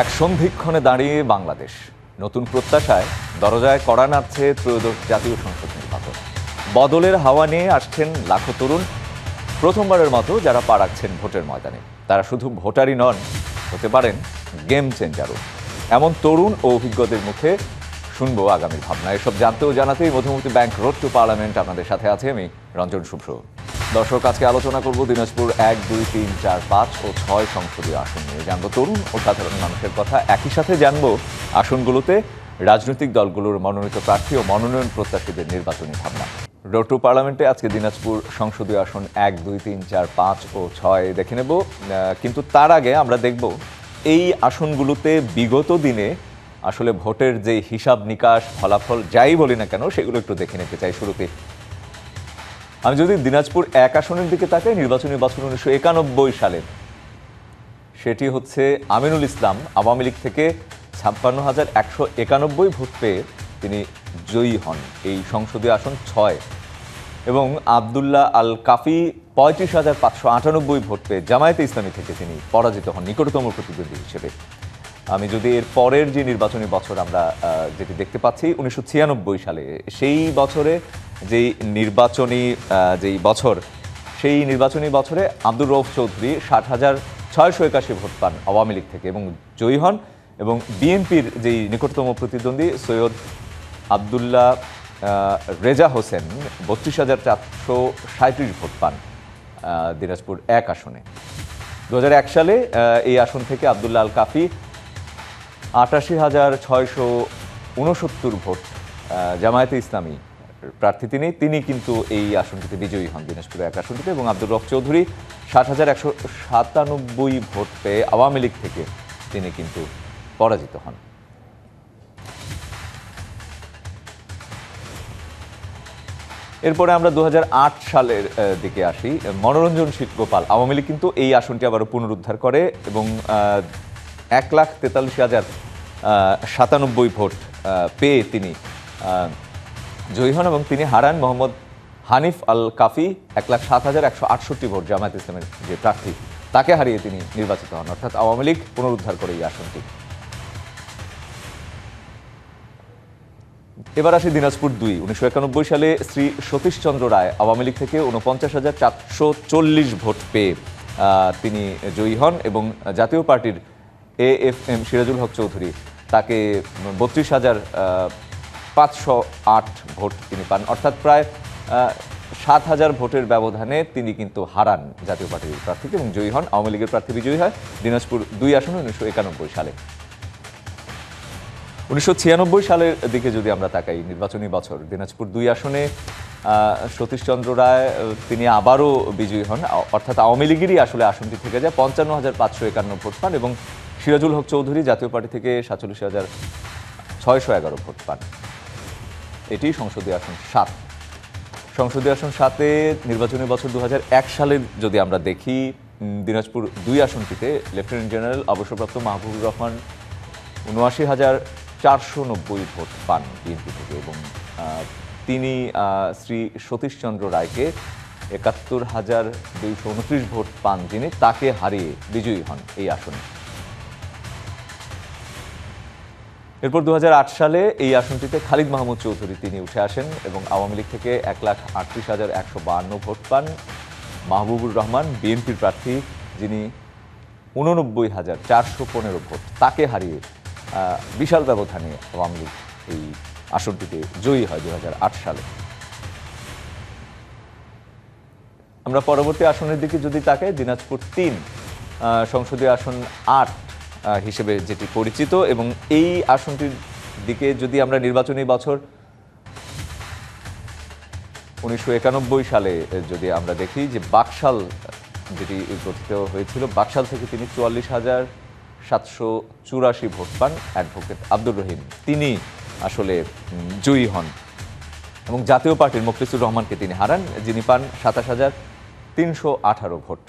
এক সন্ধিক্ষণে দাঁড়িয়ে বাংলাদেশ। নতুন প্রত্যাশায় দরজায় কড়া নাড়ছে ত্রয়োদশ জাতীয় সংসদ নির্বাচন। বদলের হাওয়া নিয়ে আসছেন লাখো তরুণ। প্রথমবারের মতো যারা পা রাখছেন ভোটের ময়দানে। তারা শুধু ভোটারই নন, হতে পারেন গেম চেঞ্জারও। এমন তরুণ ও অভিজ্ঞদের মুখে শুনব আগামী ভাবনা। এসব জানতেও জানাতেই Madhumati bank road to parliament আপনাদের সাথে আছে আমি রঞ্জন শুভ্র। দর্শক, আজকে আলোচনা করব দিনাজপুর এক, দুই, তিন, চার, পাঁচ ও ছয় সংসদীয় আসন নিয়ে। জানব তরুণ ও সাধারণ মানুষের কথা। একই সাথে জানব আসনগুলোতে রাজনৈতিক দলগুলোর মনোনীত প্রার্থী ও মনোনয়ন প্রত্যাশীদের নির্বাচনী ভাবনা রোড পার্লামেন্টে আজকে দিনাজপুর সংসদীয় আসন এক, দুই, তিন, চার, পাঁচ ও ছয় দেখে নেব। কিন্তু তার আগে আমরা দেখব এই আসনগুলোতে বিগত দিনে আসলে ভোটের যে হিসাব নিকাশ, ফলাফল যাই বলি না কেন, সেগুলো একটু দেখে নিতে চাই শুরুতে আমি যদি দিনাজপুর এক আসনের দিকে তাকাই, নির্বাচনী বছর উনিশশো একানব্বই সালের সেটি হচ্ছে আমিনুল ইসলাম, আওয়ামী লীগ থেকে ছাপ্পান্ন হাজার একশো একানব্বই ভোট পেয়ে তিনি জয়ী হন এই সংসদীয় আসন ছয়। এবং আবদুল্লাহ আল কাফি পঁয়ত্রিশ হাজার পাঁচশো আটানব্বই ভোট পেয়ে জামায়াতে ইসলামী থেকে তিনি পরাজিত হন নিকটতম প্রতিদ্বন্দ্বী হিসেবে। আমি যদি এর পরের যে নির্বাচনী বছর আমরা যেটি দেখতে পাচ্ছি, উনিশশো ছিয়ানব্বই সালে, সেই বছরে যেই নির্বাচনী যেই বছর, সেই নির্বাচনী বছরে আব্দুর রৌফ চৌধুরী ষাট হাজার ছয়শো একাশি ভোট পান আওয়ামী লীগ থেকে এবং জয়ী হন এবং বিএনপির যেই নিকটতম প্রতিদ্বন্দ্বী সৈয়দ আবদুল্লাহ রেজা হোসেন বত্রিশ হাজার চারশো সাঁত্রিশ ভোট পান দিনাজপুর এক আসনে। দু হাজার এক সালে এই আসন থেকে আবদুল্লাহ আল কাফি আটাশি হাজার ছয়শো উনসত্তর ভোট জামায়াতে ইসলামী প্রার্থী তিনি তিনি কিন্তু এই আসনটিতে বিজয়ী হন দিনাজপুর এক আসনটিতে এবং আব্দুর রফ চৌধুরী ষাট হাজার একশো সাতানব্বই ভোট পেয়ে আওয়ামী লীগ থেকে তিনি কিন্তু পরাজিত হন। এরপরে আমরা দু হাজার আট সালের দিকে আসি। মনোরঞ্জন গোপাল, আওয়ামী লীগ কিন্তু এই আসনটি আবারও পুনরুদ্ধার করে এবং এক লাখ তেতাল্লিশ হাজার সাতানব্বই ভোট পেয়ে তিনি জয়ী হন এবং তিনি হারান মোহাম্মদ হানিফ আল কাফি এক লাখ সাত হাজার একশো আটষট্টি ভোট, জামায়াত ইসলামের যে প্রার্থী, তাকে হারিয়ে তিনি নির্বাচিত হন। অর্থাৎ আওয়ামী লীগ পুনরুদ্ধার করে এই আসনটি। এবার আসি দিনাজপুর দুই। উনিশশো একানব্বই সালে শ্রী সতীশচন্দ্র রায় আওয়ামী লীগ থেকে উনপঞ্চাশ হাজার চারশো চল্লিশ ভোট পেয়ে তিনি জয়ী হন এবং জাতীয় পার্টির A F M Sirajul Haque Chowdhury তাকে বত্রিশ হাজার পাঁচশো আট ভোট তিনি পান। অর্থাৎ প্রায় সাত হাজার ভোটের ব্যবধানে তিনি কিন্তু হারান জাতীয় পার্টির প্রার্থীকে এবং জয়ী হন। আওয়ামী লীগের প্রার্থী বিজয়ী হয় দিনাজপুর দুই আসনে উনিশশো একানব্বই সালে। উনিশশো ছিয়ানব্বই সালের দিকে যদি আমরা তাকাই, নির্বাচনী বছর, দিনাজপুর দুই আসনে সতীশচন্দ্র রায় তিনি আবারও বিজয়ী হন। অর্থাৎ আওয়ামী লীগেরই আসলে আসনটি থেকে যায়। পঞ্চান্ন হাজার পাঁচশো একান্ন ভোট পান এবং সিরাজুল হক চৌধুরী জাতীয় পার্টি থেকে সাতচল্লিশ হাজার ছয়শো এগারো ভোট পান। এটি সংসদীয় আসন সাত। সংসদীয় আসন সাতে নির্বাচনী বছর দু সালের যদি আমরা দেখি দিনাজপুর দুই আসনটিতে লেফটেন্যান্ট জেনারেল অবসরপ্রাপ্ত মাহবুবুর রহমান উনআশি হাজার চারশো নব্বই ভোট পান বিএনপি থেকে এবং তিনি শ্রী সতীশচন্দ্র রায়কে একাত্তর হাজার দুইশো উনত্রিশ ভোট পান যিনি তাকে হারিয়ে বিজয়ী হন এই আসনে। এরপর দু হাজার আট সালে এই আসনটিতে খালিদ মাহমুদ চৌধুরী তিনি উঠে আসেন এবং আওয়ামী লীগ থেকে এক লাখ আটত্রিশ হাজার একশো বাহান্ন ভোট পান। মাহবুবুর রহমান, বিএনপির প্রার্থী, যিনি উননব্বই হাজার চারশো পনেরো ভোট, তাকে হারিয়ে বিশাল ব্যবধানে আওয়ামী লীগ এই আসনটিতে জয়ী হয় দু হাজার আট সালে। আমরা পরবর্তী আসনের দিকে যদি তাকাই, দিনাজপুর তিন সংসদীয় আসন আট হিসেবে যেটি পরিচিত এবং এই আসনটির দিকে যদি আমরা নির্বাচনী বছর উনিশশো একানব্বই সালে যদি আমরা দেখি যে বাকশাল যেটি গঠিত হয়েছিল, বাকশাল থেকে তিনি চুয়াল্লিশ হাজার সাতশো চুরাশি ভোট পান। অ্যাডভোকেট আব্দুর রহিম তিনি আসলে জয়ী হন এবং জাতীয় পার্টির মুখলিসুর রহমানকে তিনি হারান, যিনি পান সাতাশ হাজার তিনশো আঠারো ভোট।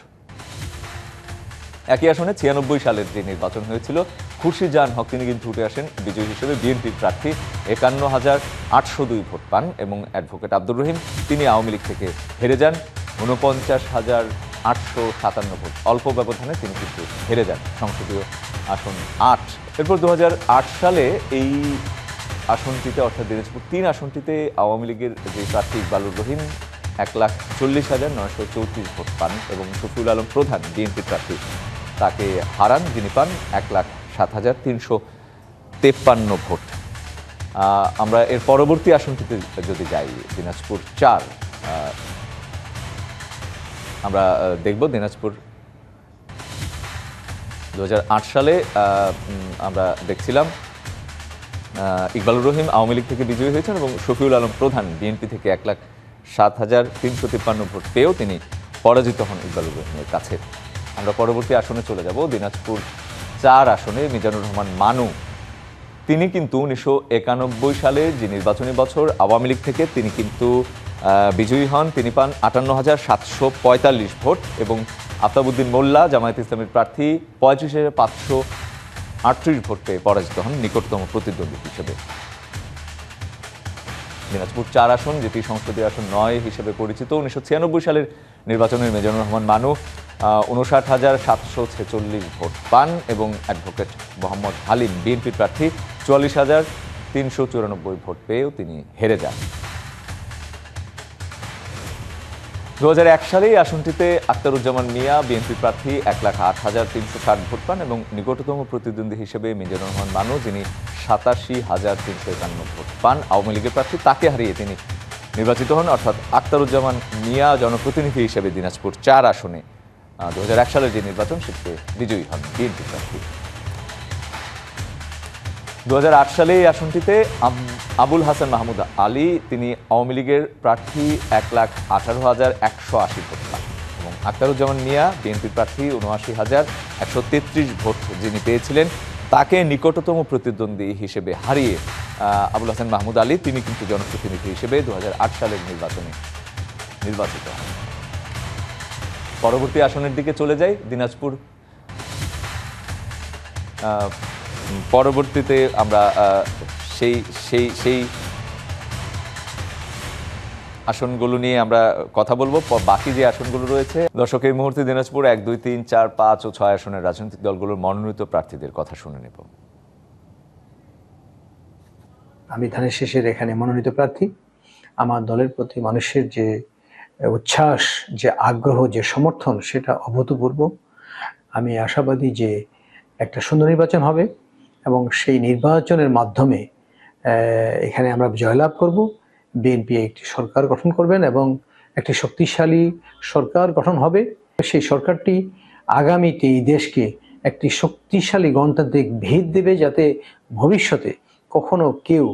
একই আসনে ছিয়ানব্বই সালের যে নির্বাচন হয়েছিল, খুরশিদ জাহান হক তিনি কিন্তু উঠে আসেন বিজয়ী হিসেবে। বিএনপির প্রার্থী একান্ন হাজার আটশো দুই ভোট পান এবং অ্যাডভোকেট আব্দুর রহিম, তিনি আওয়ামী লীগ থেকে হেরে যান। উনপঞ্চাশ হাজার আটশো সাতান্ন ভোট অল্প ব্যবধানে তিনি কিন্তু হেরে যান। সংসদীয় আসন আট। এরপর দু হাজার আট সালে এই আসনটিতে, অর্থাৎ দিনাজপুর তিন আসনটিতে আওয়ামী লীগের যে প্রার্থী ইকবালুর রহিম এক লাখ চল্লিশ হাজার নয়শো চৌত্রিশ ভোট পান এবং শফিউল আলম প্রধান বিএনপি প্রার্থী তাকে হারান, যিনি পান এক লাখ সাত হাজার তিনশো তেপ্পান্ন ভোট। আমরা এর পরবর্তী আসনটিতে যদি যাই, দিনাজপুর চার আমরা দেখব দিনাজপুর। দু হাজার আট সালে আমরা দেখছিলাম ইকবালুর রহিম আওয়ামী লীগ থেকে বিজয়ী হয়েছেন এবং শফিউল আলম প্রধান। বিএনপি থেকে এক লাখ সাত হাজার তিনশো তিপ্পান্ন ভোট পেয়েও তিনি পরাজিত হন ইকবালুর রহিমের কাছে। আমরা পরবর্তী আসনে চলে যাব, দিনাজপুর চার আসনে মিজানুর রহমান মানু। তিনি কিন্তু উনিশশো একানব্বই সালে যে নির্বাচনী বছর আওয়ামী লীগ থেকে তিনি কিন্তু বিজয়ী হন। তিনি পান আটান্ন হাজার সাতশো পঁয়তাল্লিশ ভোট এবং আফতাবুদ্দিন মোল্লা, জামায়াত ইসলামের প্রার্থী, পঁয়ত্রিশ হাজার পাঁচশো আটত্রিশ ভোট পেয়ে পরাজিত হন নিকটতম প্রতিদ্বন্দ্বী হিসেবে। দিনাজপুর চার আসন, যেটি সংসদীয় আসন নয় হিসেবে পরিচিত, উনিশশো ছিয়ানব্বই সালের নির্বাচনের মেজানুর রহমান মানু উনষাট হাজার সাতশো ছেচল্লিশ ভোট পান এবং অ্যাডভোকেট মোহাম্মদ হালিম, বিএনপি প্রার্থী, চুয়াল্লিশ হাজার তিনশো চুরানব্বই ভোট পেয়েও তিনি হেরে যান। দু হাজার এক সালে এই আসনটিতে আক্তারুজ্জামান মিয়া, বিএনপি প্রার্থী, এক লাখ আট হাজার তিনশো ষাট ভোট পান এবং নিকটতম প্রতিদ্বন্দ্বী হিসেবে মিজানুর রহমান মানু যিনি সাতাশি হাজার তিনশো একান্ন ভোট পান, আওয়ামী লীগের প্রার্থী, তাকে হারিয়ে তিনি নির্বাচিত হন। অর্থাৎ আক্তারুজ্জামান মিয়া জনপ্রতিনিধি হিসেবে দিনাজপুর চার আসনে দু সালের যে নির্বাচন, সেটিতে বিজয়ী হন বিএনপি প্রার্থী। দু সালে এই আসনটিতে আবুল হাসান মাহমুদ আলী, তিনি আওয়ামী লীগের প্রার্থী, এক লাখ আঠারো হাজার একশো আশি ভোট পান এবং আক্তারুজ্জামান মিয়া বিএনপি প্রার্থী, উনআশি হাজার একশো তেত্রিশ ভোট যিনি পেয়েছিলেন, তাকে নিকটতম প্রতিদ্বন্দ্বী হিসেবে হারিয়ে আবুল হাসান মাহমুদ আলী, তিনি কিন্তু জনপ্রতিনিধি হিসেবে দু হাজার আট সালের নির্বাচনে নির্বাচিত হন। পরবর্তী আসনের দিকে চলে যাই, দিনাজপুর। পরবর্তীতে আমরা সেই সেই সেই আসনগুলো নিয়ে আমরা কথা বলব। বাকি যে আসনগুলো রয়েছে, দর্শক, এই মুহূর্তে দিনাজপুর এক, দুই, তিন, চার, পাঁচ ও ছয় আসনের রাজনৈতিক দলগুলোর মনোনীত প্রার্থীদের কথা শুনে নেব। আমি ধানের শেষের এখানে মনোনীত প্রার্থী। আমার দলের প্রতি মানুষের যে উচ্ছ্বাস, যে আগ্রহ, যে সমর্থন, সেটা অভূতপূর্ব। আমি আশাবাদী যে একটা সুন্দর নির্বাচন হবে এবং সেই নির্বাচনের মাধ্যমে এখানে আমরা জয়লাভ করব। বিএনপি একটি সরকার গঠন করবেন এবং একটি শক্তিশালী সরকার গঠন হবে। সেই সরকারটি আগামীতে এই দেশকে একটি শক্তিশালী গণতান্ত্রিক ভিত দেবে যাতে ভবিষ্যতে কখনো কেউ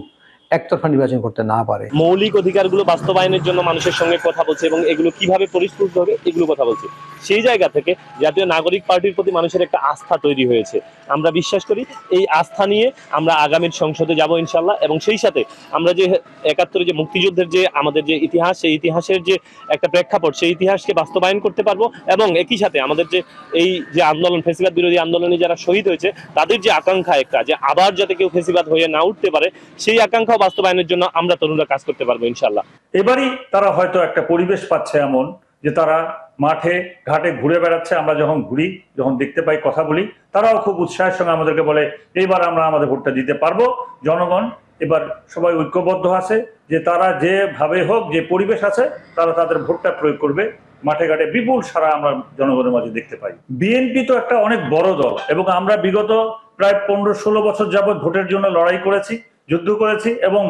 একতরফা নির্বাচন করতে না পারে। মৌলিক অধিকারগুলো বাস্তবায়নের জন্য মানুষের সঙ্গে কথা বলছে এবং এগুলো কীভাবে পরিস্ফুট হবে এগুলো কথা বলছে। সেই জায়গা থেকে জাতীয় নাগরিক পার্টির প্রতি মানুষের একটা আস্থা তৈরি হয়েছে। আমরা বিশ্বাস করি এই আস্থা নিয়ে আমরা আগামীর সংসদে যাব ইনশাল্লাহ এবং সেই সাথে আমরা যে একাত্তরে যে মুক্তিযুদ্ধের যে আমাদের যে ইতিহাস, সেই ইতিহাসের যে একটা প্রেক্ষাপট, সেই ইতিহাসকে বাস্তবায়ন করতে পারব এবং একই সাথে আমাদের যে এই যে আন্দোলন, ফেসিবাদ বিরোধী আন্দোলনে যারা শহীদ হয়েছে, তাদের যে আকাঙ্ক্ষা একটা যে আবার যাতে কেউ ফেসিবাদ হয়ে না উঠতে পারে, সেই আকাঙ্ক্ষা বাস্তবায়নের জন্য আমরা তরুণরা কাজ করতে পারব ইনশাল্লাহ এবারই তারা হয়তো একটা পরিবেশ পাচ্ছে এমন যে তারা মাঠে, ঘাটে ঘুরে বেড়াচ্ছে, আমরা যখন ঘুরি, যখন দেখতে পাই, কথা বলি, তারাও খুব উৎসাহের সঙ্গে আমাদেরকে বলে, এইবার আমরা আমাদের ভোটটা দিতে পারব। জনগণ এবার সবাই ঐক্যবদ্ধ আছে যে তারা যেভাবে হোক, যে পরিবেশ আছে, তারা তাদের ভোটটা প্রয়োগ করবে। মাঠে, ঘাটে বিপুল সারা আমরা জনগণের মাঝে দেখতে পাই। বিএনপি তো একটা অনেক বড় দল এবং আমরা বিগত প্রায় পনেরো, ষোলো বছর যাবৎ ভোটের জন্য লড়াই করেছি। যুদ্ধ করেছি এবং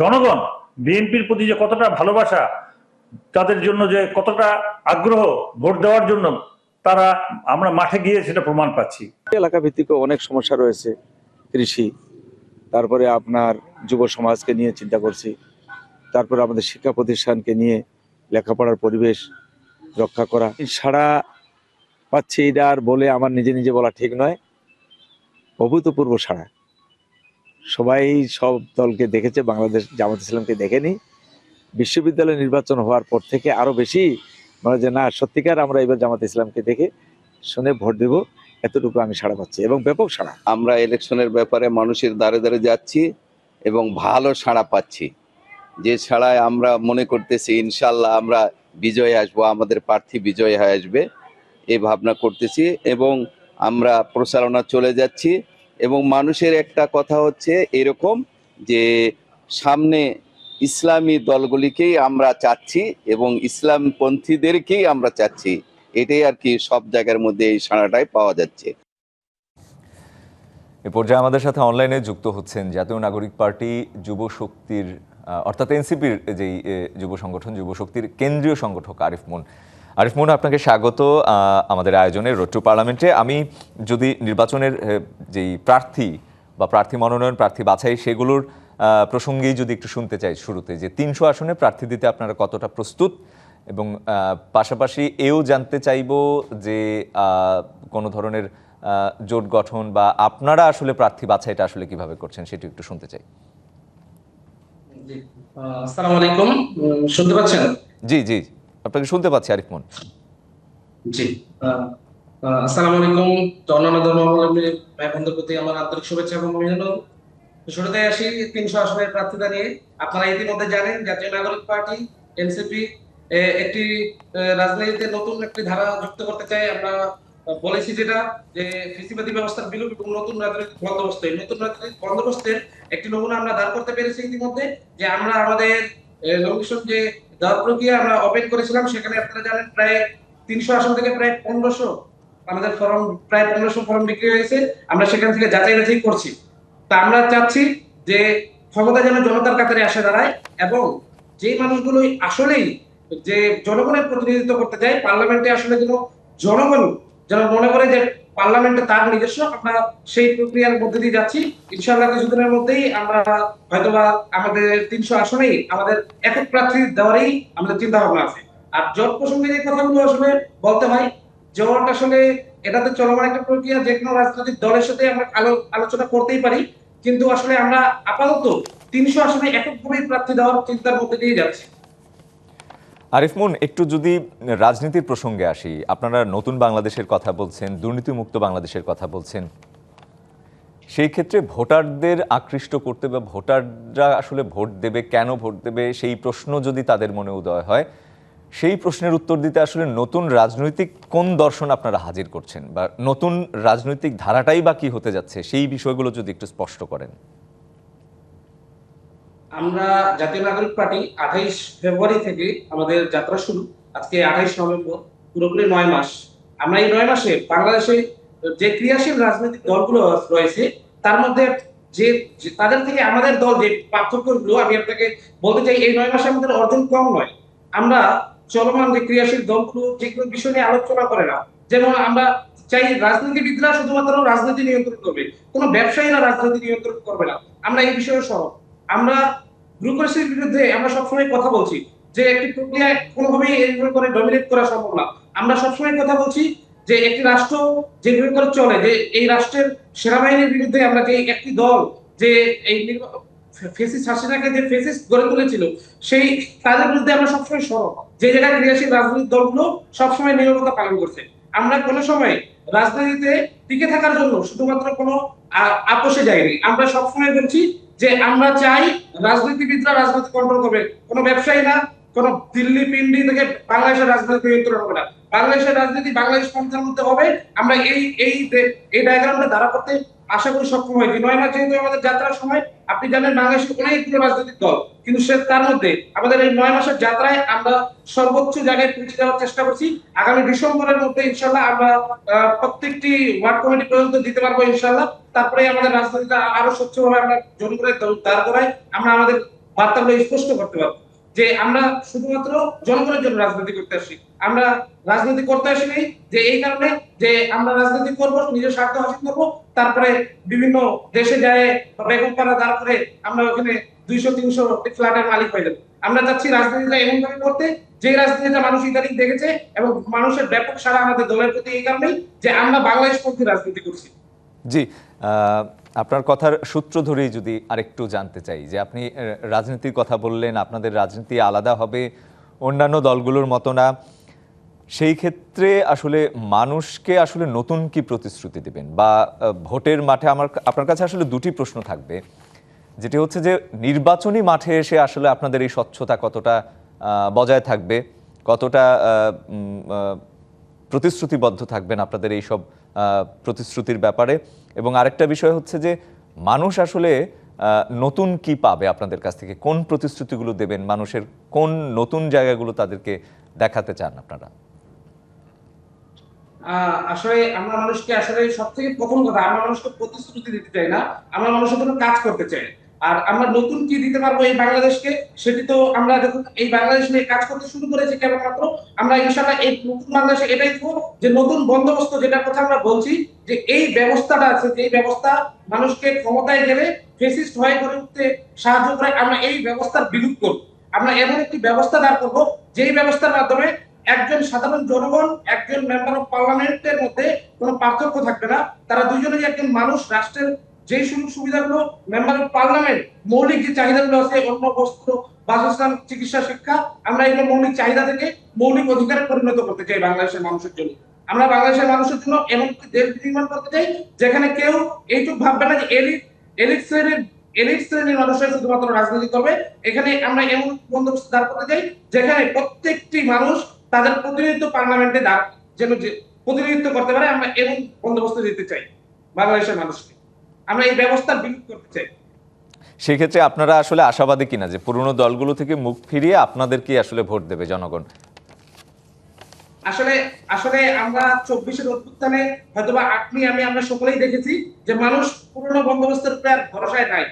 জনগণ, বিএনপির প্রতি যে কতটা ভালোবাসা, তাদের জন্য যে কতটা আগ্রহ ভোট দেওয়ার জন্য তারা আমরা মাঠে গিয়ে সেটা প্রমাণ পাচ্ছি। এলাকা ভিত্তিক অনেক সমস্যা রয়েছে কৃষি, তারপরে আপনার যুব সমাজকে নিয়ে চিন্তা করছি, তারপরে আমাদের শিক্ষা প্রতিষ্ঠানকে নিয়ে লেখাপড়ার পরিবেশ রক্ষা করা। সারা পাচ্ছি এটা আর বলে আমার নিজে নিজে বলা ঠিক নয়, অভূতপূর্ব সারা সবাই সব দলকে দেখেছে, বাংলাদেশ জামাত ইসলামকে দেখেনি। বিশ্ববিদ্যালয় নির্বাচন হওয়ার পর থেকে আরও বেশি মানে যে না, সত্যিকার আমরা এবার জামাত ইসলামকে দেখে শুনে ভোট দেব, এতটুকু আমি সাড়া পাচ্ছি এবং ব্যাপক সাড়া। আমরা ইলেকশনের ব্যাপারে মানুষের দ্বারে দ্বারে যাচ্ছি এবং ভালো সাড়া পাচ্ছি। যে ছাড়াই আমরা মনে করতেছি ইনশাল্লাহ আমরা বিজয় আসব, আমাদের প্রার্থী বিজয় হয়ে আসবে এই ভাবনা করতেছি এবং আমরা প্রচারণা চলে যাচ্ছি। এবং মানুষের একটা কথা হচ্ছে এরকম যে সামনে ইসলামী দলগুলিকেই আমরা চাচ্ছি এবং ইসলামপন্থীদেরকেই আমরা চাচ্ছি। এটাই আর কি সব জায়গার মধ্যে এই সাড়াটাই পাওয়া যাচ্ছে। এ পর্যায়ে আমাদের সাথে অনলাইনে যুক্ত হচ্ছেন জাতীয় নাগরিক পার্টি যুব শক্তির অর্থাৎ এনসিপির যেই যুব সংগঠন, যুব শক্তির কেন্দ্রীয় সংগঠক আরিফ মুন। আরিফ মুন আপনাকে স্বাগত আমাদের আয়োজনে রোড টু পার্লামেন্টে। আমি যদি নির্বাচনের যেই প্রার্থী বা প্রার্থী মনোনয়ন প্রার্থী বাছাই সেগুলোর প্রসঙ্গেই যদি একটু শুনতে চাই শুরুতে যে তিনশো আসনে প্রার্থী দিতে আপনারা কতটা প্রস্তুত? এবং পাশাপাশি এও জানতে চাইব যে কোনো ধরনের জোট গঠন বা আপনারা আসলে প্রার্থী বাছাইটা আসলে কীভাবে করছেন সেটি একটু শুনতে চাই। আসসালামু আলাইকুম। শুনতে পাচ্ছেন? জি জি। আপনাকে শুনতে পাচ্ছি, আরিফ মন জি আসসালামু আলাইকুম। ধর্মাবলম্বী ভাই প্রতি আমার আন্তরিক শুভেচ্ছা এবং অভিনন্দন। শুরুতে আসি তিনশো আসনের প্রার্থীতা নিয়ে। আপনারা ইতিমধ্যে জানেন জাতীয় নাগরিক পার্টি, এনসিপি একটি রাজনীতিতে নতুন একটি ধারা যুক্ত করতে চাই। আমরা বলেছি যেটা, যে ফেসিবাদী ব্যবস্থার বিলোপ এবং নতুন রাজনৈতিক বন্দোবস্ত নতুন রাজনৈতিক বন্দোবস্তের একটি নমুনা আমরা দাঁড় করতে পেরেছি ইতিমধ্যে, যে আমরা আমাদের নমিনেশন যে দেওয়ার প্রক্রিয়া আমরা ওপেন করেছিলাম, সেখানে আপনারা জানেন প্রায় তিনশো আসন থেকে প্রায় পনেরোশো আমাদের ফর্ম প্রায় পনেরোশো ফর্ম বিক্রি হয়েছে। আমরা সেখান থেকে যাচাই বাছাই করছি। তা আমরা চাচ্ছি যে ক্ষমতা যেন জনতার কাতারে আসে দাঁড়ায় এবং যে মানুষগুলো আসলেই যে জনগণের প্রতিনিধিত্ব করতে চায়, পার্লামেন্টে আসলে যেন জনগণ যেন মনে করে যে পার্লামেন্টে তার নিজস্ব, আমরা সেই প্রক্রিয়ার মধ্যে দিয়ে যাচ্ছি। ইনশাআল্লাহ কিছুদিনের মধ্যেই আমরা হয়তোবা আমাদের তিনশো আসনেই আমাদের একক প্রার্থী দেওয়ারই আমাদের চিন্তা ভাবনা আছে। আর জট প্রসঙ্গে যে কথাগুলো আসলে বলতে হয়, জট আসলে এটাতে চলমান একটা প্রক্রিয়া, যে কোনো রাজনৈতিক দলের সাথে আমরা আলো- আলোচনা করতেই পারি। কিন্তু আসলে আমরা আপাতত তিনশো আসনে এককভাবেই প্রার্থী দেওয়ার চিন্তার মধ্যে দিয়ে যাচ্ছি। আরিফ মুন, একটু যদি রাজনীতির প্রসঙ্গে আসি, আপনারা নতুন বাংলাদেশের কথা বলছেন, দুর্নীতিমুক্ত বাংলাদেশের কথা বলছেন, সেই ক্ষেত্রে ভোটারদের আকৃষ্ট করতে বা ভোটাররা আসলে ভোট দেবে, কেন ভোট দেবে, সেই প্রশ্ন যদি তাদের মনে উদয় হয়, সেই প্রশ্নের উত্তর দিতে আসলে নতুন রাজনৈতিক কোন দর্শন আপনারা হাজির করছেন? বা নতুন রাজনৈতিক ধারাটাই বা কি হতে যাচ্ছে? সেই বিষয়গুলো যদি একটু স্পষ্ট করেন। আমরা জাতীয় নাগরিক পার্টি আঠাইশ ফেব্রুয়ারি থেকে আমাদের যাত্রা শুরু। আজকে আঠাইশ নভেম্বর, পুরোপুরি নয় মাস। আমরা এই নয় মাসে বাংলাদেশে যে ক্রিয়াশীল রাজনৈতিক দলগুলো রয়েছে, তার মধ্যে যে তাদের থেকে আমাদের দল যে পার্থক্যগুলো আমি আপনাকে বলতে চাই, এই নয় মাসে আমাদের অর্জন কম নয়। আমরা চলমান যে ক্রিয়াশীল দলগুলো, যেগুলো বিষয় নিয়ে আলোচনা করে না, যেমন আমরা চাই রাজনীতিবিদরা শুধুমাত্র রাজনীতি নিয়ন্ত্রণ করবে, কোনো ব্যবসায়ীরা রাজনীতি নিয়ন্ত্রণ করবে না। আমরা এই বিষয়ে সরব আমরা ব্যুরোক্রেসির বিরুদ্ধে আমরা সবসময় কথা বলছি যে একটি প্রক্রিয়া কোনোভাবেই এইভাবে করে ডমিনেট করা সম্ভব না। আমরা সবসময় কথা বলছি যে একটি রাষ্ট্র যেভাবে করে চলে, যে এই রাষ্ট্রের সেনাবাহিনীর বিরুদ্ধে আমরা যে একটি দল, যে এই ফেসিস হাসিনাকে যে ফেসিস গড়ে তুলেছিল, সেই তাদের বিরুদ্ধে আমরা সবসময় সরব। যে জায়গায় ক্রিয়াশীল রাজনৈতিক দলগুলো সবসময় নিরবতা পালন করছে। আমরা কোনো সময় রাজনীতিতে টিকে থাকার জন্য শুধুমাত্র কোনো আপোষে যাইনি। আমরা সবসময় বলছি যে আমরা চাই রাজনীতিবিদরা রাজনীতি কন্ট্রোল করবে। কোনো ব্যবসায়ী না, কোনো দিল্লি পিন্ডি থেকে বাংলাদেশের রাজনীতি নিয়ন্ত্রণ হবে না। বাংলাদেশের রাজনীতি বাংলাদেশ পন্থার মধ্যে হবে। আমরা এই এই এই ডায়াগ্রামটা দ্বারা করতে আশা করি সক্ষম হয়েছি নয় মাস যেহেতু আমাদের যাত্রার সময়, আপনি জানেন বাংলাদেশের অনেকগুলো রাজনৈতিক দল। কিন্তু সে, তার মধ্যে আমাদের এই নয় মাসের যাত্রায় আমরা সর্বোচ্চ জায়গায় পৌঁছে যাওয়ার চেষ্টা করছি। আগামী ডিসেম্বরের মধ্যে ইনশাল্লাহ আমরা প্রত্যেকটি ওয়ার্ড কমিটি পর্যন্ত দিতে পারব ইনশাল্লাহ। তারপরে আমাদের রাজনীতিটা আরও স্বচ্ছভাবে আমরা জোর করে দাঁড় করাই আমরা আমাদের বার্তাগুলো স্পষ্ট করতে পারব। যে আমরা শুধুমাত্র জনগণের জন্য রাজনীতি করতে আসি। আমরা রাজনীতি করতে আসিনি, যে এই কারণে যে আমরা রাজনীতি করব, নিজের স্বার্থ হাসিল করব, তারপরে বিভিন্ন দেশে যায়, বেগম পাড়া দাঁড় করে আমরা ওখানে দুইশো, তিনশো ফ্ল্যাটের মালিক হয়ে যাব। আমরা চাচ্ছি রাজনীতিটা এমন ভাবে করতে, যে রাজনীতিটা মানুষ ইদানিং দেখেছে এবং মানুষের ব্যাপক সারা আমাদের দলের প্রতি এই কারণেই যে আমরা বাংলাদেশ পন্থী রাজনীতি করছি। জি আপনার কথার সূত্র ধরেই যদি আরেকটু জানতে চাই, যে আপনি রাজনীতির কথা বললেন, আপনাদের রাজনীতি আলাদা হবে, অন্যান্য দলগুলোর মতো না। সেই ক্ষেত্রে আসলে মানুষকে আসলে নতুন কি প্রতিশ্রুতি দেবেন? বা ভোটের মাঠে আমার, আপনার কাছে আসলে দুটি প্রশ্ন থাকবে। যেটি হচ্ছে যে, নির্বাচনী মাঠে এসে আসলে আপনাদের এই স্বচ্ছতা কতটা বজায় থাকবে? কতটা প্রতিশ্রুতিবদ্ধ থাকবেন আপনাদের এই সব প্রতিশ্রুতির ব্যাপারে? এবং আরেকটা বিষয় হচ্ছে যে, মানুষ আসলে নতুন কি পাবে আপনাদের কাছ থেকে? কোন প্রতিশ্রুতিগুলো দেবেন? মানুষের কোন নতুন জায়গাগুলো তাদেরকে দেখাতে চান আপনারা? আসলে আমরা মানুষকে আসলে সব থেকে প্রথম কথা, আমরা মানুষকে প্রতিশ্রুতি দিতে চাই না, আমরা মানুষের জন্য কাজ করতে চাই। আর আমরা নতুন কি দিতে পারব এই বাংলাদেশকে, সেটি তো আমরা যখন এই বাংলাদেশ নিয়ে কাজ করতে শুরু করেছি কেবলমাত্র, আমরা ইনশাল্লাহ এই নতুন বাংলাদেশে এটাই দেবো যে নতুন বন্দোবস্ত, যেটার কথা আমরা বলছি, যে এই ব্যবস্থাটা আছে, যে ব্যবস্থা মানুষকে ক্ষমতায় গেলে ফেসিস্ট হয়ে করে উঠতে সাহায্য করে, আমরা এই ব্যবস্থার বিলুপ করব আমরা এমন একটি ব্যবস্থা দাঁড় করব, যেই ব্যবস্থার মাধ্যমে একজন সাধারণ জনগণ, একজন মেম্বার অফ পার্লামেন্টের মধ্যে কোনো পার্থক্য থাকবে না। তারা দুজনেই একজন মানুষ, রাষ্ট্রের যে সুযোগ সুবিধাগুলো মেম্বার অফ পার্লামেন্ট মৌলিক যে চাহিদাগুলো আছে অন্য বস্ত্র, বাসস্থান, চিকিৎসা, শিক্ষা, আমরা এগুলো মৌলিক চাহিদা থেকে মৌলিক অধিকারে পরিণত করতে চাই বাংলাদেশের মানুষের জন্য। আমরা বাংলাদেশের মানুষের জন্য এমন দেশ নির্মাণ করতে চাই, যেখানে কেউ এইটুকু ভাববে না যে এলিট এলিট শ্রেণির এলিট শ্রেণির মানুষের শুধুমাত্র রাজনীতি করবে। এখানে আমরা এমন বন্দোবস্ত দাঁড় করতে চাই, যেখানে প্রত্যেকটি মানুষ তাদের প্রতিনিধিত্ব পার্লামেন্টে যেন প্রতিনিধিত্ব করতে পারে আমরা এমন বন্দোবস্ত দিতে চাই বাংলাদেশের মানুষকে। আমরা এই ব্যবস্থার বিলুপ করতে চাই। সেক্ষেত্রে আপনারা আসলে আশাবাদী কিনা যে পুরনো দলগুলো থেকে মুখ ফিরিয়ে আপনাদেরকে আসলে ভোট দেবে জনগণ? আসলে আসলে আমরা চব্বিশের অভ্যুত্থানে হয়তোবা আপনি আমি আমরা সকলেই দেখেছি যে মানুষ পুরনো বন্দোবস্তের উপরে আর ভরসায় নাই।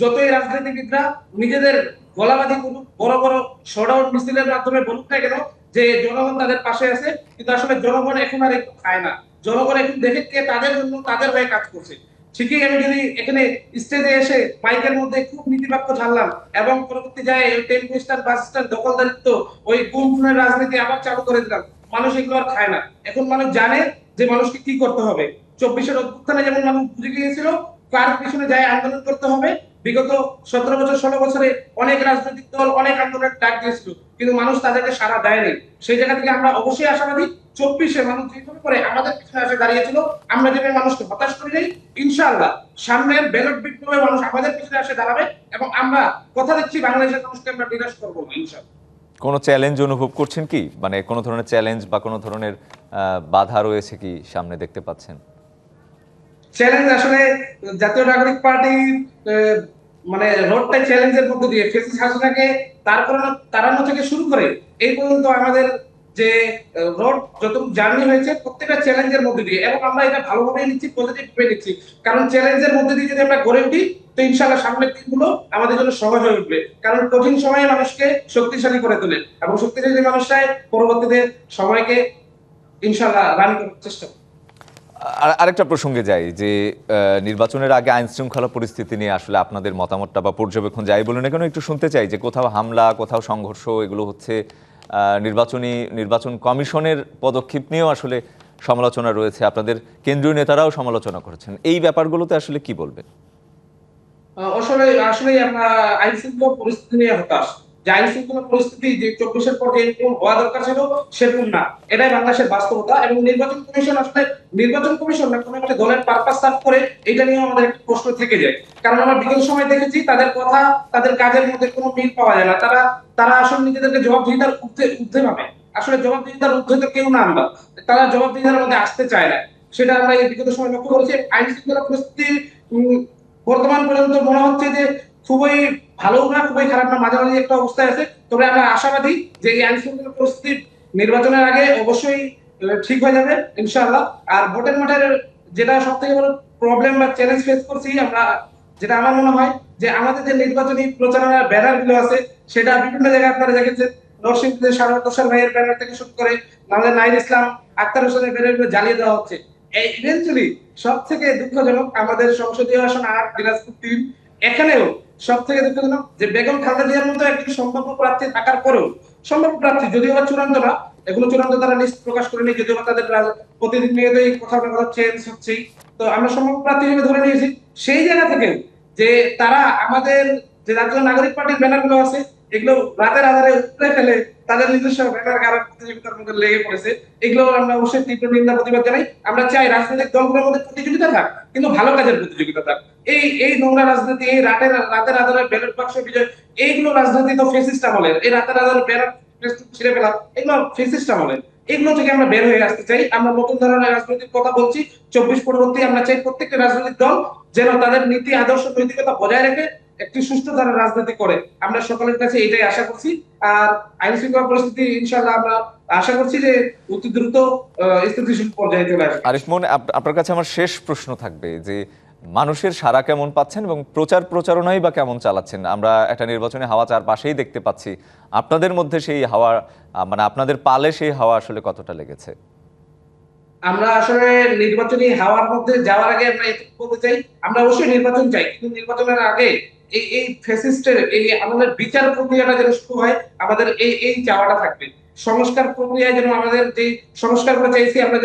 যতই রাজনীতিবিদরা নিজেদের গলাবাজি করুক বড় বড় শোডাউন মিছিলের মাধ্যমে বলুক না কেন যে জনগণ তাদের পাশে আছে, কিন্তু আসলে জনগণ এখন আর একটু খায় না। জনগণ এখন দেখে কে তাদের জন্য তাদের হয়ে কাজ করছে। ঠিকই আমি যদি এখানে স্টেজে এসে মাইকের মধ্যে খুব নীতিবাক্য ঝাড়লাম এবং পরবর্তী যায় ওই টেম্পো স্ট্যান্ড বাস স্ট্যান্ড দখলদারিত্ব, ওই গুম খুনের রাজনীতি আবার চালু করে দিলাম, মানুষ এগুলো আর খায় না। এখন মানুষ জানে যে মানুষকে কি করতে হবে। চব্বিশের অভ্যুত্থানে যেমন মানুষ বুঝে গিয়েছিল, কার পিছনে যায় আন্দোলন করতে হবে। বিগত সতেরো বছর, ষোলো বছরে অনেক রাজনৈতিক দল, অনেক আন্দোলনের ডাক দিয়েছিল। কিন্তু মানুষ তাদেরকে সাড়া দেয়নি। সেই জায়গা থেকে আমরা অবশ্যই আশাবাদী চব্বিশে মানুষ যেভাবে করে আমাদের পিছনে এসে দাঁড়িয়েছিল আমরা যেভাবে মানুষকে হতাশ করি নাই ইনশাআল্লাহ সামনের ব্যালট বিপ্লবে মানুষ আমাদের পিছনে এসে দাঁড়াবে এবং আমরা কথা দিচ্ছি বাংলাদেশের মানুষকে আমরা নিরাশ করব না ইনশাআল্লাহ। কোনো চ্যালেঞ্জ অনুভব করছেন কি? মানে কোনো ধরনের চ্যালেঞ্জ বা কোনো ধরনের আহ, বাধা রয়েছে কি সামনে দেখতে পাচ্ছেন? চ্যালেঞ্জ আসলে জাতীয় নাগরিক পার্টি মানে রোডটা চ্যালেঞ্জের মধ্যে দিয়ে ফেসিস হাসিনাকে তারপরে তাড়ানো থেকে শুরু করে এই পর্যন্ত আমাদের যে রোড যত জার্নি হয়েছে প্রত্যেকটা চ্যালেঞ্জের মধ্যে দিয়ে এবং আমরা এটা ভালোভাবেই নিচ্ছি পজিটিভ ভাবে নিচ্ছি। কারণ চ্যালেঞ্জের মধ্যে দিয়ে যদি আমরা গড়ে উঠি, তো ইনশাল্লাহ সামনের দিনগুলো আমাদের জন্য সহজ হয়ে উঠবে। কারণ কঠিন সময়ে মানুষকে শক্তিশালী করে তোলে এবং শক্তিশালী মানুষরাই পরবর্তীতে সময়কে ইনশাল্লাহ রান করার চেষ্টা করে আরেকটা প্রসঙ্গে যাই যে নির্বাচনের আগে আইন শৃঙ্খলা পরিস্থিতি নিয়ে আসলে আপনাদের মতামতটা বা পর্যবেক্ষণ যাই বলুন না কেন একটু শুনতে চাই যে কোথাও হামলা, কোথাও সংঘর্ষ এগুলো হচ্ছে নির্বাচনী, নির্বাচন কমিশনের পদক্ষেপ নিয়েও আসলে সমালোচনা রয়েছে। আপনাদের কেন্দ্রীয় নেতারাও সমালোচনা করেছেন। এই ব্যাপারগুলোতে আসলে কি বলবেন? আসলে আসলে আমরা আইন শৃঙ্খলা পরিস্থিতি নিয়ে হতাশ। আইন শৃঙ্খলা পরিস্থিতি যে চব্বিশের পর যেরকম হওয়া দরকার ছিল, সেরকম না। এটাই বাংলাদেশের বাস্তবতা এবং নির্বাচন কমিশন আসলে নির্বাচন কমিশন না, কোনো একটা দলের পারপাস সার্ভ করে এটা নিয়ে আমাদের প্রশ্ন থেকে যায়। কারণ আমরা বিগত সময় দেখেছি তাদের কথা, তাদের কাজের মধ্যে কোনো মিল পাওয়া যায় না। তারা তারা আসলে নিজেদেরকে জবাবদিহিতার ঊর্ধ্বে ঊর্ধ্বে ভাবে আসলে জবাবদিহিতার ঊর্ধ্বে তো কেউ না আমরা। তারা জবাবদিহিতার মধ্যে আসতে চায় না। সেটা আমরা এই বিগত সময় লক্ষ্য করেছি। আইন শৃঙ্খলা পরিস্থিতি বর্তমান পর্যন্ত মনে হচ্ছে যে খুবই ভালো না, খুবই খারাপ না, মাঝামাঝি একটা অবস্থায় আছে। তবে আমরা আশাবাদী যে এই আইন শৃঙ্খলা পরিস্থিতি নির্বাচনের আগে অবশ্যই ঠিক হয়ে যাবে, ইনশাআল্লাহ। আর ভোটের মাঠের যেটা সব থেকে বড় প্রবলেম বা চ্যালেঞ্জ ফেস করছি আমরা, যেটা আমার মনে হয় যে আমাদের যে নির্বাচনী প্রচারণার ব্যানারগুলো আছে, সেটা বিভিন্ন জায়গায় আপনারা দেখেছেন। নরসিংদীতে সারা তোষার ভাইয়ের ব্যানার থেকে শুরু করে আমাদের নাইর ইসলাম, আক্তার হোসেনের ব্যানারগুলো জ্বালিয়ে দেওয়া হচ্ছে। এই ইভেন্চুয়ালি সব থেকে দুঃখজনক আমাদের সংসদীয় আসন আট দিনাজপুর তিন এখানেও সব থেকে দেখতে গেলাম যে বেগম খালেদা জিয়ার মতো একটি সম্ভাব্য প্রার্থী থাকার পরেও, সম্ভাব্য প্রার্থী যদিও বা চূড়ান্ত না এগুলো চূড়ান্ত তারা লিস্ট প্রকাশ করেনি, যদিও বা তাদের প্রতিদিন নিয়ে এই কোথাও না কোথাও চেঞ্জ হচ্ছেই। তো আমরা সম্ভাব্য প্রার্থী হিসেবে ধরে নিয়েছি। সেই জায়গা থেকে যে তারা আমাদের যে জাতীয় নাগরিক পার্টির ব্যানারগুলো আছে এগুলো রাতের আধারে উপরে ফেলে তাদের নিজস্ব ব্যানার গাড়া প্রতিযোগিতার মধ্যে লেগে পড়েছে। এগুলো আমরা অবশ্যই তীব্র নিন্দা, প্রতিবাদ জানাই। আমরা চাই রাজনৈতিক দলগুলোর মধ্যে প্রতিযোগিতা থাক, কিন্তু ভালো কাজের প্রতিযোগিতা থাক। এই এই নোংরা রাজনীতি, এই রাতের রাতের আধারে ব্যালট বাক্স বিজয় এইগুলো রাজনীতি তো ফেসিস্ট আমলের এই রাতের আধারে ব্যালট ছিঁড়ে ফেলা এগুলো ফেসিস্ট আমলের এগুলো থেকে আমরা বের হয়ে আসতে চাই। আমরা নতুন ধরনের রাজনৈতিক কথা বলছি। চব্বিশ পরবর্তী আমরা চাই প্রত্যেকটা রাজনৈতিক দল যেন তাদের নীতি, আদর্শ, নৈতিকতা বজায় রেখে। একটি সুষ্ঠু ধারার রাজনীতি করে। আমরা সকলের কাছে এটাই আশা করছি। আর আইন শৃঙ্খলা পরিস্থিতি ইনশাআল্লাহ আমরা আশা করছি যে অতি দ্রুত স্থিতিশীল পর্যায়ে চলে আসবে। আরিফ মোহন আপনার কাছে আমার শেষ প্রশ্ন থাকবে যে মানুষের সারা কেমন পাচ্ছেন এবং প্রচার প্রচারণাই বা কেমন চালাচ্ছেন? আমরা একটা নির্বাচনে হাওয়া চারপাশেই দেখতে পাচ্ছি। আপনাদের মধ্যে সেই হাওয়া মানে আপনাদের পালে সেই হাওয়া আসলে কতটা লেগেছে? আমরা আসলে নির্বাচনী হাওয়ার মধ্যে যাওয়ার আগে আমরা বলতে চাই আমরা অবশ্যই নির্বাচন চাই। কিন্তু নির্বাচনের আগে এই এই ফেসিস্টের এই আমাদের বিচার প্রক্রিয়াটা যেন শুরু হয়, আমাদের এই এই চাওয়াটা থাকবে। সংস্কার প্রক্রিয়ায় যেন আমাদের যে সংস্কার করে চাইছি, আমরা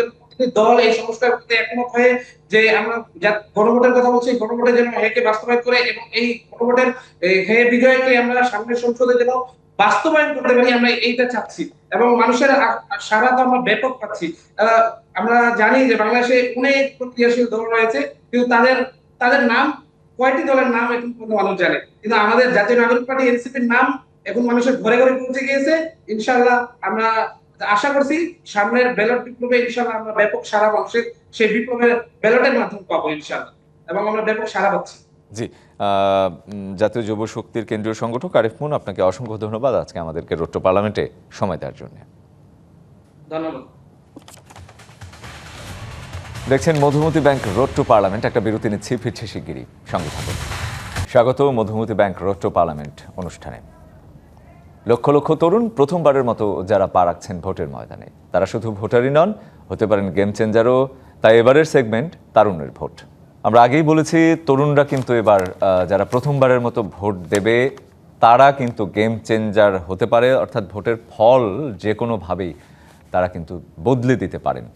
দল এই সংস্কার করতে একমত হয়ে যে আমরা যা গণভোটের কথা বলছি, গণভোটে যেন হেকে বাস্তবায়ন করে এবং এই গণভোটের হে বিজয়কে আমরা সামনের সংসদে যেন বাস্তবায়ন করতে পারি, আমরা এইটা চাচ্ছি। এবং মানুষের সারা তো আমরা ব্যাপক পাচ্ছি। আমরা জানি যে বাংলাদেশে অনেক প্রক্রিয়াশীল দল রয়েছে, কিন্তু তাদের তাদের নাম কয়টি দলের নাম এখন পর্যন্ত মানুষ জানে? কিন্তু আমাদের জাতীয় নাগরিক পার্টি এনসিপির নাম এখন মানুষের ঘরে ঘরে পৌঁছে গিয়েছে। ইনশাল্লাহ আমরা আশা করছি সামনের ব্যালট বিপ্লবে ইনশাল্লাহ আমরা ব্যাপক সারা মানুষের সেই বিপ্লবের ব্যালটের মাধ্যমে পাবো ইনশাল্লাহ এবং আমরা ব্যাপক সারা পাচ্ছি। জি আহ, জাতীয় যুব শক্তির কেন্দ্রীয় সংগঠক আরিফ মোহন আপনাকে অসংখ্য ধন্যবাদ আজকে আমাদেরকে রোট্ট পার্লামেন্টে সময় দেওয়ার জন্য। ধন্যবাদ। দেখছেন Madhumati bank road to parliament, একটা বিরতি নিচ্ছি, ফিরছে শিগগিরই। সঙ্গে থাকুন। স্বাগত Madhumati bank road to parliament অনুষ্ঠানে। লক্ষ লক্ষ তরুণ প্রথমবারের মতো যারা পা রাখছেন ভোটের ময়দানে। তারা শুধু ভোটারই নন, হতে পারেন গেম চেঞ্জারও, তাই এবারের সেগমেন্ট তারুণের ভোট। আমরা আগেই বলেছি, তরুণরা কিন্তু এবার যারা প্রথমবারের মতো ভোট দেবে, তারা কিন্তু গেম চেঞ্জার হতে পারে, অর্থাৎ ভোটের ফল যে কোনোভাবেই তারা কিন্তু বদলে দিতে পারেন।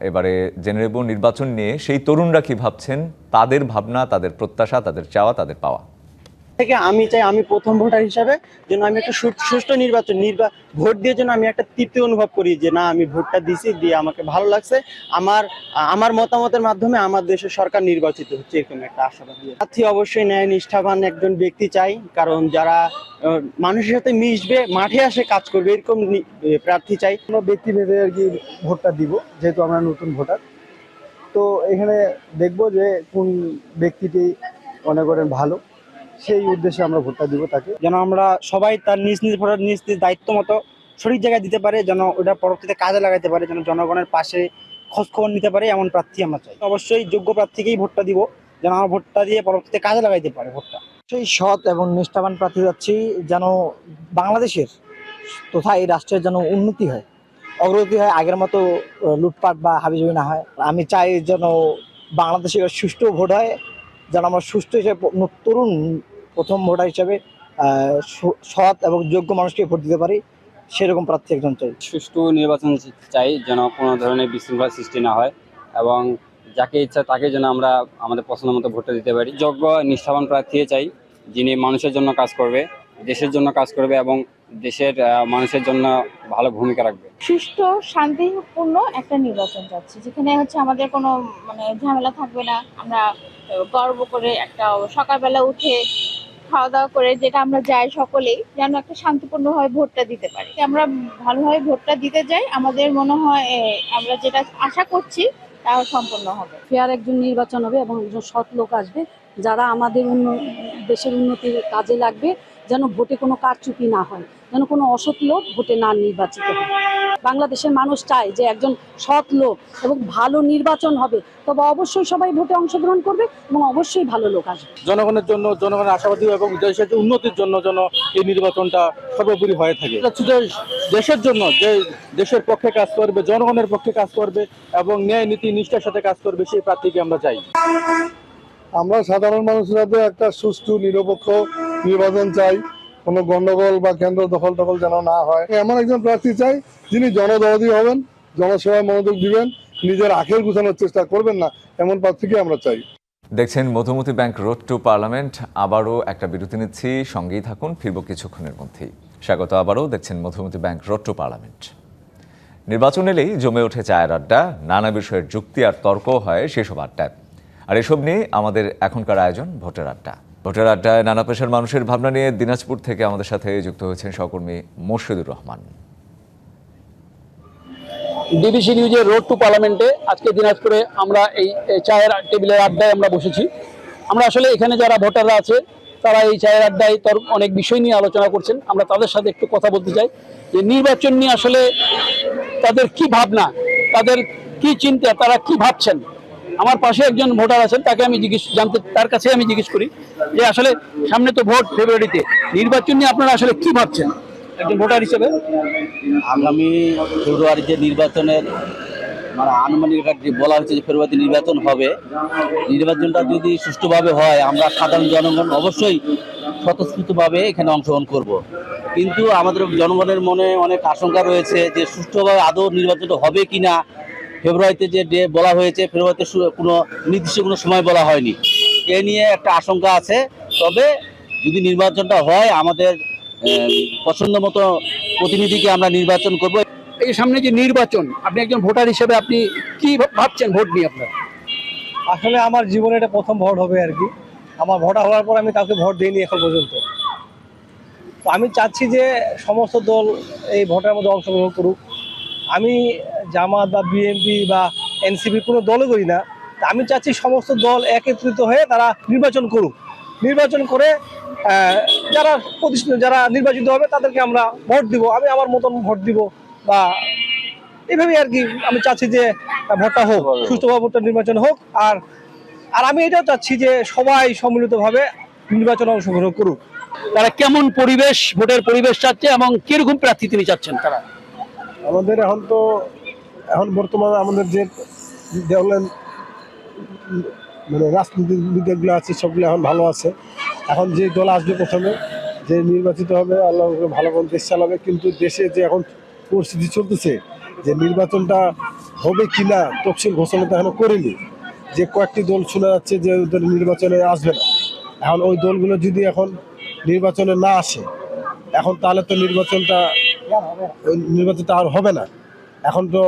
এবারে জেনারেবল নির্বাচন নিয়ে সেই তরুণরা কি ভাবছেন? তাদের ভাবনা, তাদের প্রত্যাশা, তাদের চাওয়া, তাদের পাওয়া। থেকে আমি চাই আমি প্রথম ভোটার হিসাবে যেন আমি একটা সুষ্ঠু নির্বাচন, নির্বা ভোট দিয়ে যেন আমি একটা তৃপ্তি অনুভব করি যে না, আমি ভোটটা দিছি, দিয়ে আমাকে ভালো লাগছে। আমার আমার মতামতের মাধ্যমে আমার দেশের সরকার নির্বাচিত হচ্ছে এরকম একটা আশাবাদ প্রার্থী অবশ্যই ন্যায় নিষ্ঠাবান একজন ব্যক্তি চাই, কারণ যারা মানুষের সাথে মিশবে, মাঠে আসে কাজ করবে, এরকম প্রার্থী চাই। আমরা ব্যক্তি ভেবে আর কি ভোটটা দিব, যেহেতু আমরা নতুন ভোটার। তো এখানে দেখব যে কোন ব্যক্তিটি মনে করেন ভালো। সেই উদ্দেশ্যে আমরা ভোটটা দিব তাকে। যেন আমরা সবাই তার নিজ নিজ ভোটার, নিজ নিজ দায়িত্ব মতো সঠিক জায়গায় দিতে পারে, যেন ওটা পরবর্তীতে কাজে লাগাতে পারে, যেন জনগণের পাশে খোঁজ খবর নিতে পারে, এমন প্রার্থী আমরা চাই। অবশ্যই যোগ্য প্রার্থীকেই ভোটটা দিব, যেন আমার ভোটটা দিয়ে পরবর্তীতে কাজে লাগাইতে পারে ভোটটা। সেই সৎ এবং নিষ্ঠাবান প্রার্থী যাচ্ছি, যেন বাংলাদেশের তথা এই রাষ্ট্রের যেন উন্নতি হয়, অগ্রগতি হয়, আগের মতো লুটপাট বা হাবিজাবি না হয়। আমি চাই যেন বাংলাদেশে এবার সুষ্ঠু ভোট হয় যেন আমরা সুস্থ হিসেবে তরুণ প্রথম ভোটার হিসেবে সৎ এবং যোগ্য মানুষকে ভোট দিতে পারি, সেরকম প্রার্থী একজন চাই। সুষ্ঠু নির্বাচন চাই যেন কোনো ধরনের বিশৃঙ্খলা সৃষ্টি না হয় এবং যাকে ইচ্ছা তাকে যেন আমরা আমাদের পছন্দ মতো ভোটটা দিতে পারি। যোগ্য নিষ্ঠাবান প্রার্থী চাই, যিনি মানুষের জন্য কাজ করবে, দেশের জন্য কাজ করবে এবং দেশের মানুষের জন্য ভালো ভূমিকা রাখবে। সুষ্ঠু শান্তিপূর্ণ একটা নির্বাচন যাচ্ছে যেখানে হচ্ছে আমাদের কোনো মানে ঝামেলা থাকবে না। আমরা গর্ব করে একটা সকালবেলা উঠে খাওয়া দাওয়া করে যেটা আমরা যাই সকলেই যেন একটা শান্তিপূর্ণভাবে ভোটটা দিতে পারি। আমরা ভালোভাবে ভোটটা দিতে যাই আমাদের মনে হয় আমরা যেটা আশা করছি তা সম্পূর্ণ হবে। ফেয়ার একজন নির্বাচন হবে এবং একজন সৎ লোক আসবে যারা আমাদের উন্ন দেশের উন্নতির কাজে লাগবে যেন ভোটে কোনো কারচুপি না হয়। যেন কোনো অসৎ লোক ভোটে না নির্বাচিত হয়। বাংলাদেশের মানুষ চায় যে একজন সৎ লোক এবং ভালো নির্বাচন হবে। তবে অবশ্যই সবাই ভোটে অংশগ্রহণ করবে এবং অবশ্যই ভালো লোক আসবে। জনগণের জন্য জনগণের আশাবাদী এবং দেশের উন্নতির জন্য যেন এই নির্বাচনটা সর্বোপরি হয়ে থাকে। দেশের জন্য যে দেশের পক্ষে কাজ করবে জনগণের পক্ষে কাজ করবে এবং ন্যায় নীতি নিষ্ঠার সাথে কাজ করবে সেই প্রার্থীকে আমরা চাই। আমরা সাধারণ মানুষরা একটা সুষ্ঠু নিরপেক্ষ নির্বাচন চাই। কোনো গন্ডগোল বা কেন্দ্র দখল টখল যেন না হয়। এমন একজন প্রার্থী চাই, যিনি জনদরদি হবেন, জনসেবায় মনোযোগ দিবেন, নিজের আখের গুছানোর চেষ্টা করবেন না, এমন প্রার্থীকে আমরা চাই। দেখছেন Madhumati bank road to parliament, আবারও একটা বিরতি নিচ্ছি, সঙ্গেই থাকুন, ফিরব কিছুক্ষণের মধ্যেই। স্বাগত আবারও, দেখছেন Madhumati bank road to parliament. নির্বাচন এলেই জমে ওঠে চায়ের আড্ডা, নানা বিষয়ের যুক্তি আর তর্ক হয় সেসব আড্ডায়। আর এসব নিয়ে আমাদের এখনকার আয়োজন, ভোটের আড্ডা। ভোটের আড্ডায় নানা পেশার মানুষের ভাবনা নিয়ে দিনাজপুর থেকে আমাদের সাথে যুক্ত হয়েছেন সহকর্মী মোর্শেদুর রহমান। ডিবিসি নিউজের রোড টু পার্লামেন্টে আজকে দিনাজপুরে আমরা এই চায়ের টেবিলের আড্ডায় আমরা বসেছি। আমরা আসলে এখানে যারা ভোটাররা আছে, তারা এই চায়ের আড্ডায় তোর, অনেক বিষয় নিয়ে আলোচনা করছেন। আমরা তাদের সাথে একটু কথা বলতে চাই। যে নির্বাচন নিয়ে আসলে তাদের কি ভাবনা, তাদের কি চিন্তা, তারা কি ভাবছেন? আমার পাশে একজন ভোটার আছেন, তাকে আমি জিজ্ঞেস জানতে তার কাছে আমি জিজ্ঞেস করি যে আসলে সামনে তো ভোট ফেব্রুয়ারিতে, নির্বাচন নিয়ে আপনারা আসলে কি ভাবছেন একজন ভোটার হিসেবে আগামী ফেব্রুয়ারিতে নির্বাচনের মানে আনুমানিক যে বলা হয়েছে যে ফেব্রুয়ারিতে নির্বাচন হবে, নির্বাচনটা যদি সুষ্ঠুভাবে হয়, আমরা সাধারণ জনগণ অবশ্যই স্বতঃস্ফূর্তভাবে এখানে অংশগ্রহণ করব। কিন্তু আমাদের জনগণের মনে অনেক আশঙ্কা রয়েছে যে সুষ্ঠুভাবে আদৌ নির্বাচনটা হবে কি না ফেব্রুয়ারিতে যে ডে বলা হয়েছে ফেব্রুয়ারিতে কোনো নির্দিষ্ট কোনো সময় বলা হয়নি। এ নিয়ে একটা আশঙ্কা আছে। তবে যদি নির্বাচনটা হয় আমাদের পছন্দ মতো প্রতিনিধিকে আমরা নির্বাচন করব। এই সামনে যে নির্বাচন আপনি একজন ভোটার হিসেবে আপনি কি ভাবছেন ভোট নিয়ে আপনার? আসলে আমার জীবনে এটা প্রথম ভোট হবে আর কি। আমার ভোটার হওয়ার পর আমি কাউকে ভোট দিইনি এখন পর্যন্ত। তো আমি চাচ্ছি যে সমস্ত দল এই ভোটের মধ্যে অংশগ্রহণ করুক। আমি জামাত বা বিএনপি বা এনসিপি কোনো দলও করি না। তা আমি চাচ্ছি সমস্ত দল একত্রিত হয়ে তারা নির্বাচন করুক। নির্বাচন করে যারা প্রতিষ্ঠিত যারা নির্বাচিত হবে তাদেরকে আমরা ভোট দিব। আমি আমার মতন ভোট দিব বা এভাবেই আর কি আমি চাচ্ছি যে ভোটটা হোক সুষ্ঠুভাবে ভোটটা নির্বাচন হোক। আর আর আমি এটাও চাচ্ছি যে সবাই সম্মিলিতভাবে নির্বাচনে অংশগ্রহণ করুক। তারা কেমন পরিবেশ ভোটের পরিবেশ চাচ্ছে এবং কীরকম প্রার্থী তিনি চাচ্ছেন তারা? আমাদের এখন তো, এখন বর্তমানে আমাদের যে দেওয়ালেন মানে রাজনীতিবিদগুলো আছে, সবগুলো এখন ভালো আছে। এখন যে দল আসবে প্রথমে, যে নির্বাচিত হবে, আল্লাহ ভালো করে দেশ চালাবে, কিন্তু দেশে যে এখন পরিস্থিতি চলতেছে, যে নির্বাচনটা হবে কি না, তফসিল ঘোষণা তো এখনও করেনি। যে কয়েকটি দল শোনা যাচ্ছে যে ওদের নির্বাচনে আসবে না। এখন ওই দলগুলো যদি এখন নির্বাচনে না আসে, এখন তাহলে তো নির্বাচনটা ওই নির্বাচনটা আর হবে না। এখন তো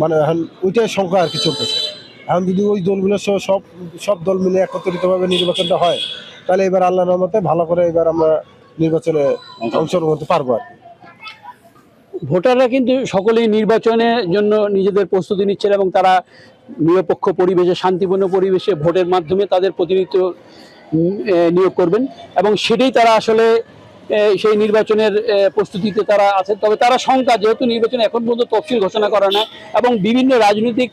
মানে এখন ওইটাই সংখ্যা আর কি চলতেছে। এখন যদি ওই দলগুলো সব সব দল মিলে একত্রিতভাবে নির্বাচনটা হয়, তাহলে এবার আল্লাহ রহমতে ভালো করে এবার আমরা নির্বাচনে অংশগ্রহণ করতে পারব আর কি। ভোটাররা কিন্তু সকলেই নির্বাচনের জন্য নিজেদের প্রস্তুতি নিচ্ছেন এবং তারা নিরপেক্ষ পরিবেশে, শান্তিপূর্ণ পরিবেশে ভোটের মাধ্যমে তাদের প্রতিনিধিত্ব নিয়োগ করবেন। এবং সেটাই তারা আসলে সেই নির্বাচনের প্রস্তুতিতে তারা আছে তবে তারা শঙ্কা, যেহেতু নির্বাচন এখন পর্যন্ত তফসিল ঘোষণা করা না এবং বিভিন্ন রাজনৈতিক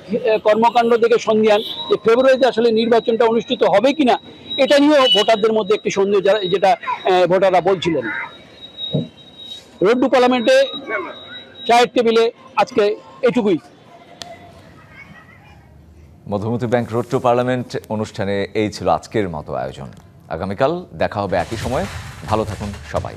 কর্মকাণ্ড থেকে সন্ধিয়ান যে ফেব্রুয়ারিতে আসলে নির্বাচনটা অনুষ্ঠিত হবে কিনা, এটা নিয়েও ভোটারদের মধ্যে একটি সন্দেহ যেটা ভোটাররা বলছিলেন। রোড টু পার্লামেন্টে চায়ের টেবিলে আজকে এটুকুই। Madhumati bank road to parliament অনুষ্ঠানে এই ছিল আজকের মতো আয়োজন। আগামীকাল দেখা হবে একই সময়ে। ভালো থাকুন সবাই।